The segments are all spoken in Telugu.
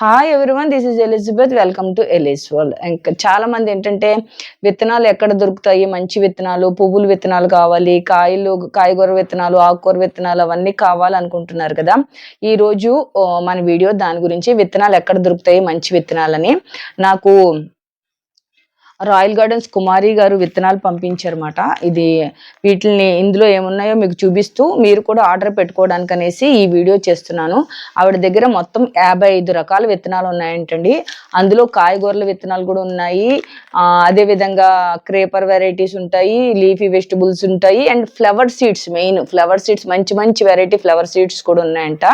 Hi everyone this is Elizabeth welcome to Eli's world ఇంకా చాలా మంది ఏంటంటే విత్తనాలు ఎక్కడ దొరుకుతాయి? మంచి విత్తనాలు పువ్వులు విత్తనాలు కావాలి కాయలు కాయగూర విత్తనాలు ఆకుకూర విత్తనాలు అవన్నీ కావాలనుకుంటున్నారు కదా. ఈ రోజు మన వీడియో దాని గురించి విత్తనాలు ఎక్కడ దొరుకుతాయి మంచి విత్తనాలని. నాకు రాయల్ గార్డెన్స్ కుమారి గారు విత్తనాలు పంపించారన్నమాట. ఇది వీటిని ఇందులో ఏమున్నాయో మీకు చూపిస్తూ మీరు కూడా ఆర్డర్ పెట్టుకోవడానికి అనేసి ఈ వీడియో చేస్తున్నాను. ఆవిడ దగ్గర మొత్తం యాభై ఐదు రకాల విత్తనాలు ఉన్నాయంటండి. అందులో కాయగూరల విత్తనాలు కూడా ఉన్నాయి. అదేవిధంగా క్రేపర్ వెరైటీస్ ఉంటాయి లీఫీ వెజిటబుల్స్ ఉంటాయి and flower seeds main. Flower seeds మంచి మంచి వెరైటీ ఫ్లవర్ సీడ్స్ కూడా ఉన్నాయంట.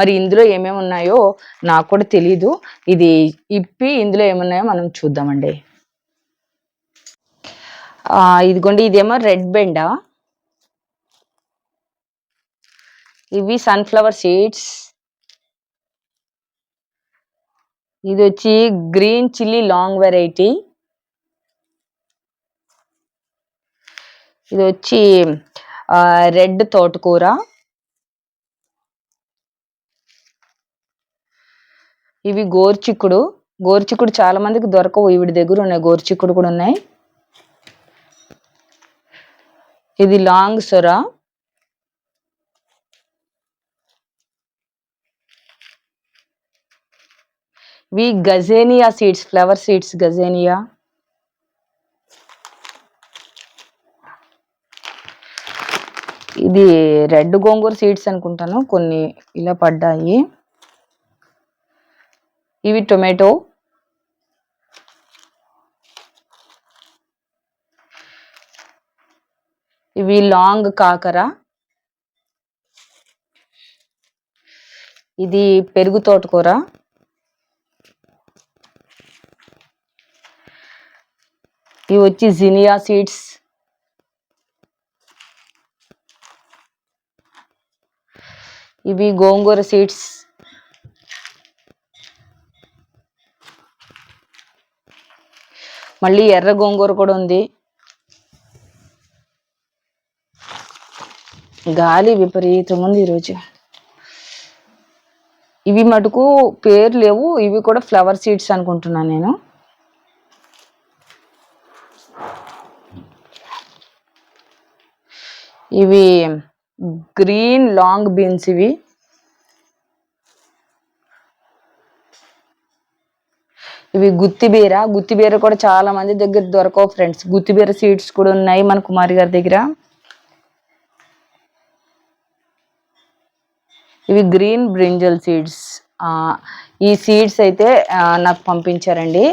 మరి ఇందులో ఏమేమి ఉన్నాయో నాకు కూడా తెలియదు ఇది ఇప్పి ఇందులో ఏమున్నాయో మనం చూద్దామండి. ఇదిగోండి ఇదేమో రెడ్ బెండా. ఇవి సన్ఫ్లవర్ సీడ్స్. ఇది వచ్చి గ్రీన్ చిల్లీ లాంగ్ వెరైటీ. ఇది వచ్చి రెడ్ తోటకూర. ఇవి గోర్చిక్కుడు. గోర్చిక్కుడు చాలా మందికి దొరకవు ఈవిడ దగ్గర ఉన్నాయి గోర్చిక్కుడు కూడా ఉన్నాయి. ఇది లాంగ్ సొర. ఇవి gazania seeds flower seeds gazania. ఇది రెడ్ గోంగూర సీడ్స్ అనుకుంటాను కొన్ని ఇలా పడ్డాయి. ఇవి టొమాటో. ఇవి లాంగ్ కాకర. ఇది పెరుగు తోటకూర. ఇవి వచ్చి జినియా సీడ్స్. ఇవి గోంగూర సీడ్స్. మళ్ళీ ఎర్ర గోంగూర కూడా ఉంది. గాలి విపరీతం ఉంది ఈరోజు ఇవి మటుకు పేరు లేవు ఇవి కూడా ఫ్లవర్ సీడ్స్ అనుకుంటున్నాను నేను. ఇవి గ్రీన్ లాంగ్ బీన్స్ ఇవి. ఇవి గుత్తిబీర గుత్తిబీర కూడా చాలా మంది దగ్గర దొరకవు ఫ్రెండ్స్ గుత్తిబీర సీడ్స్ కూడా ఉన్నాయి మన కుమారి గారి దగ్గర. ఇవి గ్రీన్ బ్రింజల్ సీడ్స్. ఈ సీడ్స్ అయితే నాకు పంపించారండి.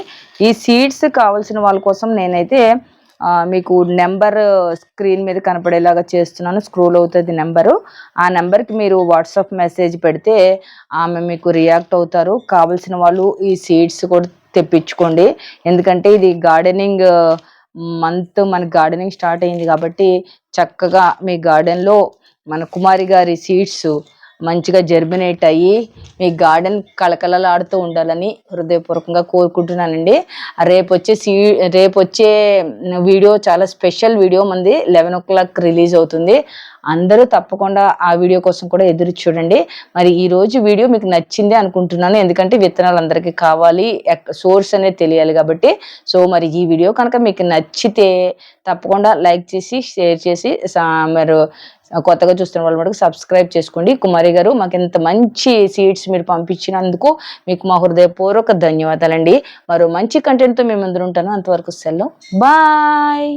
ఈ సీడ్స్ కావాల్సిన వాళ్ళ కోసం నేనైతే మీకు నెంబర్ స్క్రీన్ మీద కనపడేలాగా చేస్తున్నాను. స్క్రోల్ అవుతుంది నెంబరు. ఆ నెంబర్కి మీరు వాట్సాప్ మెసేజ్ పెడితే ఆమె మీకు రియాక్ట్ అవుతారు. కావాల్సిన వాళ్ళు ఈ సీడ్స్ కూడా తెప్పించుకోండి. ఎందుకంటే ఇది గార్డెనింగ్ మంత్ మన గార్డెనింగ్ స్టార్ట్ అయింది కాబట్టి చక్కగా మీ గార్డెన్లో మన కుమారి గారి సీడ్స్ మంచిగా జర్మినేట్ అయ్యి మీ గార్డెన్ కళకళలాడుతూ ఉండాలని హృదయపూర్వకంగా కోరుకుంటున్నానండి. రేపు వచ్చే సీ రేపు వచ్చే వీడియో చాలా స్పెషల్ వీడియో మంది లెవెన్ ఓ క్లాక్ రిలీజ్ అవుతుంది. అందరూ తప్పకుండా ఆ వీడియో కోసం కూడా ఎదురు చూడండి. మరి ఈ రోజు వీడియో మీకు నచ్చింది అనుకుంటున్నాను. ఎందుకంటే విత్తనాలు అందరికీ కావాలి సోర్స్ అనేది తెలియాలి కాబట్టి. సో మరి ఈ వీడియో కనుక మీకు నచ్చితే తప్పకుండా లైక్ చేసి షేర్ చేసి మీరు కొత్తగా చూస్తున్న వాళ్ళు మటుకు సబ్స్క్రైబ్ చేసుకోండి. కుమారి గారు మాకు ఇంత మంచి సీడ్స్ మీరు పంపించినందుకు మీకు మా హృదయపూర్వక ధన్యవాదాలండి. మరో మంచి కంటెంట్తో మేము ముందు ఉంటాను. అంతవరకు సెలవు బాయ్!